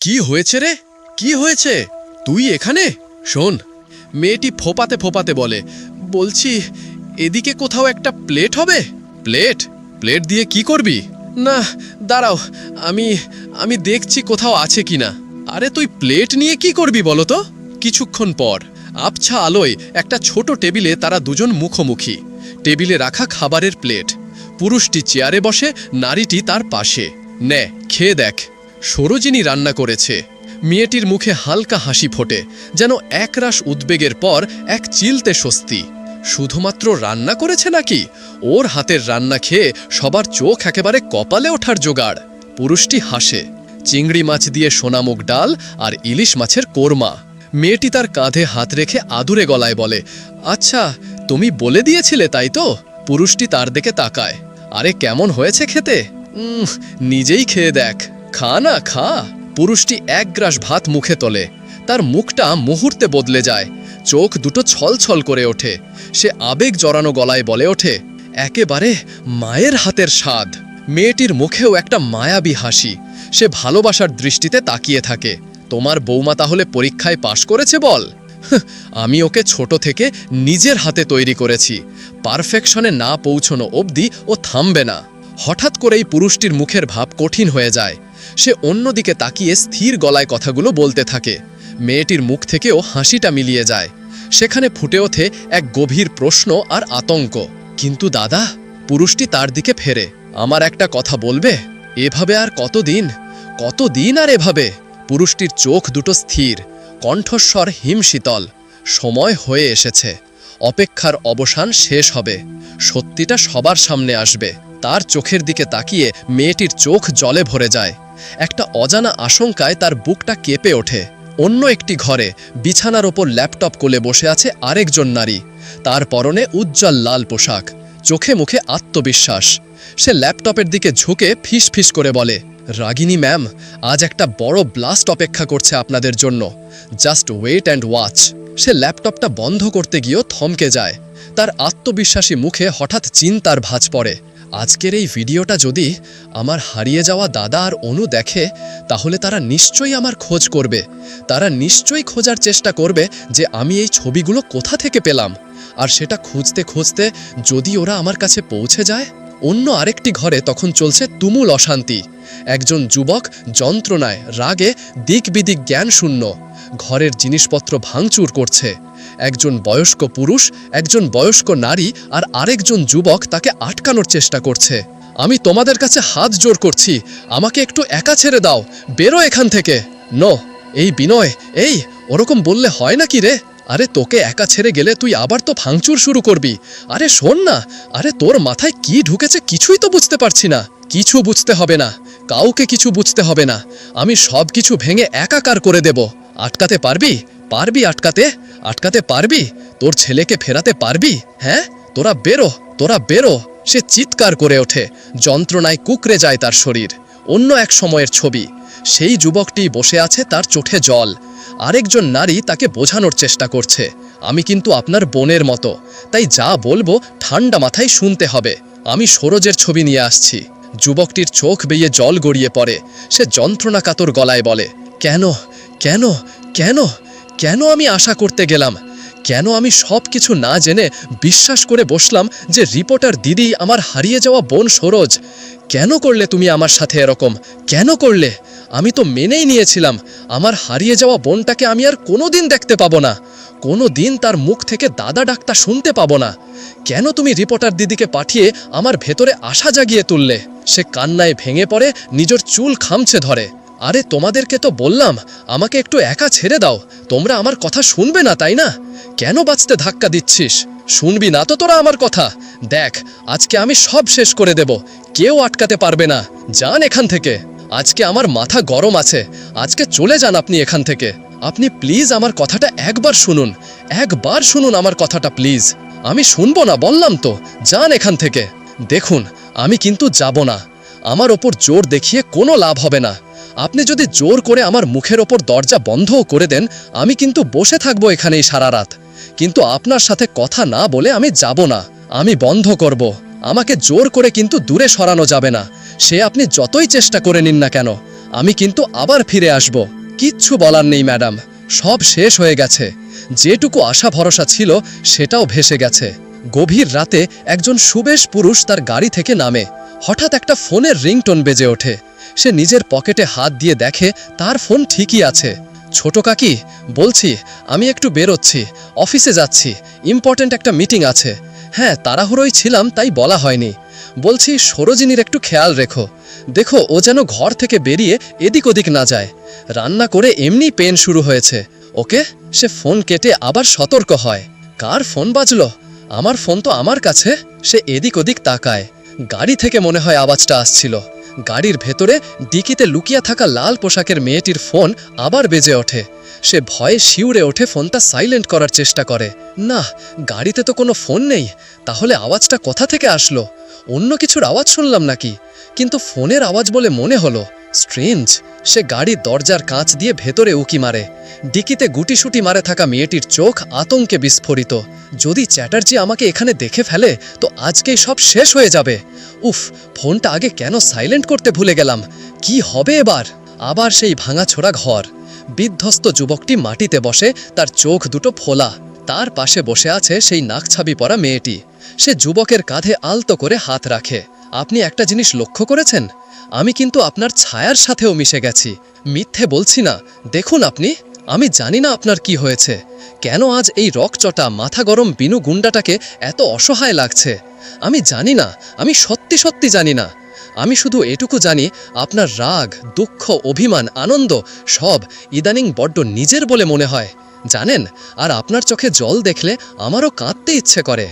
কি হয়েছে রে? কি হয়েছে? তুই এখানে? শোন, মেয়েটি ফোপাতে ফোপাতে বলে, বলছি, এদিকে কোথাও একটা প্লেট হবে? প্লেট? প্লেট দিয়ে কি করবি? না, দাঁড়াও, আমি আমি দেখছি কোথাও আছে কিনা। আরে তুই প্লেট নিয়ে কি করবি বলো তো? কিছুক্ষণ পর, আবছা আলোয় একটা ছোট টেবিলে তারা দুজন মুখোমুখি। টেবিলে রাখা খাবারের প্লেট। পুরুষটি চেয়ারে বসে, নারীটি তার পাশে। নে, খেয়ে দেখ। সরোজিনী রান্না করেছে। মেয়েটির মুখে হালকা হাসি ফোটে, যেন একরাশ উদ্বেগের পর এক চিলতে স্বস্তি। শুধুমাত্র রান্না করেছে নাকি? ওর হাতের রান্না খেয়ে সবার চোখ একেবারে কপালে ওঠার জোগাড়। পুরুষটি হাসে, চিংড়ি মাছ দিয়ে সোনামুখ ডাল আর ইলিশ মাছের কোরমা। মেয়েটি তার কাঁধে হাত রেখে আদুরে গলায় বলে আচ্ছা তুমি বলে দিয়েছিলে তাই তো? পুরুষটি তার দিকে তাকায়, আরে, কেমন হয়েছে খেতে? নিজেই খেয়ে দেখ। খা না, খা। পুরুষটি এক গ্রাস ভাত মুখে তোলে। তার মুখটা মুহূর্তে বদলে যায়। চোখ দুটো ছলছল করে ওঠে। সে আবেগ জড়ানো গলায় বলে ওঠে, একেবারে মায়ের হাতের স্বাদ। মেয়েটির মুখেও একটা মায়াবী হাসি। সে ভালোবাসার দৃষ্টিতে তাকিয়ে থাকে, তোমার বৌমা তাহলে পরীক্ষায় পাশ করেছে বল? আমি ওকে ছোট থেকে নিজের হাতে তৈরি করেছি। পারফেকশনে না পৌঁছনো অবধি ও থামবে না। হঠাৎ করেই পুরুষটির মুখের ভাব কঠিন হয়ে যায়। সে অন্যদিকে তাকিয়ে স্থির গলায় কথাগুলো বলতে থাকে। মেয়েটির মুখ থেকেও হাসিটা মিলিয়ে যায়। সেখানে ফুটে ওঠে এক গভীর প্রশ্ন আর আতঙ্ক। কিন্তু দাদা, পুরুষটি তার দিকে ফেরে। আমার একটা কথা বলবে? এভাবে আর কতদিন? কতদিন আর এভাবে? পুরুষটির চোখ দুটো স্থির। কণ্ঠস্বর হিমশীতল। সময় হয়ে এসেছে। অপেক্ষার অবসান শেষ হবে। সত্যিটা সবার সামনে আসবে। তার চোখের দিকে তাকিয়ে মেয়েটির চোখ জলে ভরে যায়। একটা অজানা আশঙ্কায় তার বুকটা কেঁপে ওঠে। অন্য একটি ঘরে বিছানার ওপর ল্যাপটপ কোলে বসে আছে আরেকজন নারী। তার পরনে উজ্জ্বল লাল পোশাক, চোখে মুখে আত্মবিশ্বাস। সে ল্যাপটপের দিকে ঝুঁকে ফিস ফিস করে বলে, রাগিনী ম্যাম, আজ একটা বড় ব্লাস্ট অপেক্ষা করছে আপনাদের জন্য। Just wait and watch. সে ল্যাপটপটা বন্ধ করতে গিয়েও থমকে যায়। তার আত্মবিশ্বাসী মুখে হঠাৎ চিন্তার ভাঁজ পড়ে। আজকের এই ভিডিওটা যদি আমার হারিয়ে যাওয়া দাদা আর অনু দেখে, তাহলে তারা নিশ্চয়ই আমার খোঁজ করবে। তারা নিশ্চয়ই খোঁজার চেষ্টা করবে যে আমি এই ছবিগুলো কোথা থেকে পেলাম। আর সেটা খুঁজতে খুঁজতে যদি ওরা আমার কাছে পৌঁছে যায়, অন্য আরেকটি ঘরে তখন চলছে তুমুল অশান্তি। একজন যুবক যন্ত্রণায়, রাগে দিক বিদিক জ্ঞান শূন্য ঘরের জিনিসপত্র ভাঙচুর করছে। একজন বয়স্ক পুরুষ, একজন বয়স্ক নারী আর আরেকজন যুবক তাকে আটকানোর চেষ্টা করছে। আমি তোমাদের কাছে হাত জোর করছি, আমাকে একটু একা ছেড়ে দাও, বেরো এখান থেকে। নো, এই বিনয়, এই, ওরকম বললে হয় নাকি রে? আরে তোকে একা ছেড়ে গেলে তুই আবার তো ভাঙচুর শুরু করবি। আরে শোন না, আরে তোর মাথায় কি ঢুকেছে কিছুই তো বুঝতে পারছি না। কিছু বুঝতে হবে না, কাউকে কিছু বুঝতে হবে না। আমি সব কিছু ভেঙে একাকার করে দেব। আটকাতে পারবি? পারবি আটকাতে? আটকাতে পারবি? তোর ছেলেকে ফেরাতে পারবি? হ্যাঁ? তোরা বেরো তোরা বেরো। সে চিৎকার করে ওঠে, যন্ত্রণায় কুকরে যায় তার শরীর। অন্য এক সময়ের ছবি, সেই যুবকটি বসে আছে তার চোখে জল। আরেকজন নারী তাকে বোঝানোর চেষ্টা করছে, আমি কিন্তু আপনার বোনের মতো, তাই যা বলব ঠান্ডা মাথায় শুনতে হবে। আমি সরোজের ছবি নিয়ে আসছি। যুবকটির চোখ বেয়ে জল গড়িয়ে পড়ে, সে যন্ত্রণাকাতর গলায় বলে, কেন? কেন? কেন? কেন আমি আশা করতে গেলাম? কেন আমি সব কিছু না জেনে বিশ্বাস করে বসলাম যে রিপোর্টার দিদি আমার হারিয়ে যাওয়া বোন সরোজ? কেন করলে তুমি আমার সাথে এরকম? কেন করলে? আমি তো মেনেই নিয়েছিলাম। আমার হারিয়ে যাওয়া বোনটাকে আমি আর কোনোদিন দেখতে পাবো না। কোনো দিন তার মুখ থেকে দাদা ডাকটা শুনতে পাবো না। কেন তুমি রিপোর্টার দিদিকে পাঠিয়ে আমার ভেতরে আশা জাগিয়ে তুললে? সে কান্নায় ভেঙে পড়ে, নিজের চুল খামছে ধরে। আরে তোমাদেরকে তো বললাম, আমাকে একটু একা ছেড়ে দাও, তোমরা আমার কথা শুনবে না, তাই না? কেন বাঁচতে ধাক্কা দিচ্ছিস? শুনবি না তো তোরা আমার কথা। দেখ, আজকে আমি সব শেষ করে দেব, কেউ আটকাতে পারবে না। যান এখান থেকে। আজকে আমার মাথা গরম আছে। আজকে চলে যান আপনি এখান থেকে। আপনি প্লিজ আমার কথাটা একবার শুনুন। একবার শুনুন আমার কথাটা প্লিজ। আমি শুনব না, বললাম তো। যান এখান থেকে। দেখুন, আমি কিন্তু যাব না। আমার ওপর জোর দেখিয়ে কোনো লাভ হবে না। আপনি যদি জোর করে আমার মুখের ওপর দরজা বন্ধও করে দেন, আমি কিন্তু বসে থাকব এখানেই সারা রাত। কিন্তু আপনার সাথে কথা না বলে আমি যাব না, আমি বন্ধ করব। আমাকে জোর করে কিন্তু দূরে সরানো যাবে না। সে আপনি যতই চেষ্টা করে নিন না কেন, আমি কিন্তু আবার ফিরে আসব। কিচ্ছু বলার নেই, ম্যাডাম। সব শেষ হয়ে গেছে। যেটুকু আশা ভরসা ছিল, সেটাও ভেসে গেছে। গভীর রাতে একজন সুবেশ পুরুষ তার গাড়ি থেকে নামে। হঠাৎ একটা ফোনের রিংটোন বেজে ওঠে। সে নিজের পকেটে হাত দিয়ে দেখে, তার ফোন ঠিকই আছে। ছোট কাকি, বলছি, আমি একটু বেরোচ্ছি, অফিসে যাচ্ছি ইম্পর্ট্যান্ট একটা মিটিং আছে। হ্যাঁ তাড়াহুড়োই ছিলাম, তাই বলা হয়নি। বলছি, সরোজিনীর একটু খেয়াল রেখো। দেখো, ও যেন ঘর থেকে বেরিয়ে এদিক ওদিক না যায়। রান্না করে এমনি পেন শুরু হয়েছে। ওকে, সে ফোন কেটে আবার সতর্ক হয়। কার ফোন বাজলো? আমার ফোন তো আমার কাছে। সে এদিক ওদিক তাকায়। গাড়ি থেকে মনে হয় আওয়াজটা আসছিল। গাড়ির ভেতরে ডিকিতে লুকিয়ে থাকা লাল পোশাকের মেয়েটির ফোন আবার বেজে ওঠে। সে ভয়ে শিউরে ওঠে ফোনটা সাইলেন্ট করার চেষ্টা করে। না, গাড়িতে তো কোনো ফোন নেই। তাহলে আওয়াজটা কোথা থেকে আসলো? অন্য কিছুর আওয়াজ শুনলাম নাকি? কিন্তু ফোনের আওয়াজ বলে মনে হলো। স্ট্রেঞ্জ, সে গাড়ির দরজার কাঁচ দিয়ে ভেতরে উকি মারে। ডিকিতে গুটিসুটি মারে থাকা মেয়েটির চোখ আতঙ্কে বিস্ফোরিত। যদি চ্যাটার্জি আমাকে এখানে দেখে ফেলে, তো আজকেই সব শেষ হয়ে যাবে। উফ, ফোনটা আগে কেন সাইলেন্ট করতে ভুলে গেলাম। কি হবে এবার? আবার সেই ভাঙাছোড়া ঘর। বিধ্বস্ত যুবকটি মাটিতে বসে, তার চোখ দুটো ফোলা। তার পাশে বসে আছে সেই নাকছাবি পরা মেয়েটি। সে যুবকের কাঁধে আলতো করে হাত রাখে। আপনি একটা জিনিস লক্ষ্য করেছেন? আমি কিন্তু আপনার ছায়ার সাথেও মিশে গেছি। মিথ্যে বলছি না। দেখুন আপনি, আমি জানি না আপনার কি হয়েছে। কেন আজ এই রকচটা, মাথা গরম বিনু গুন্ডাটাকে এত অসহায় লাগছে? আমি জানি না, আমি সত্যি সত্যি জানি না। আমি শুধু এটুকু জানি, আপনার রাগ, দুঃখ, অভিমান, আনন্দ সব ইদানিং বড্ড নিজের বলে মনে হয়। জানেন, আর আপনার চোখে জল দেখলে আমারও কাঁদতে ইচ্ছে করে।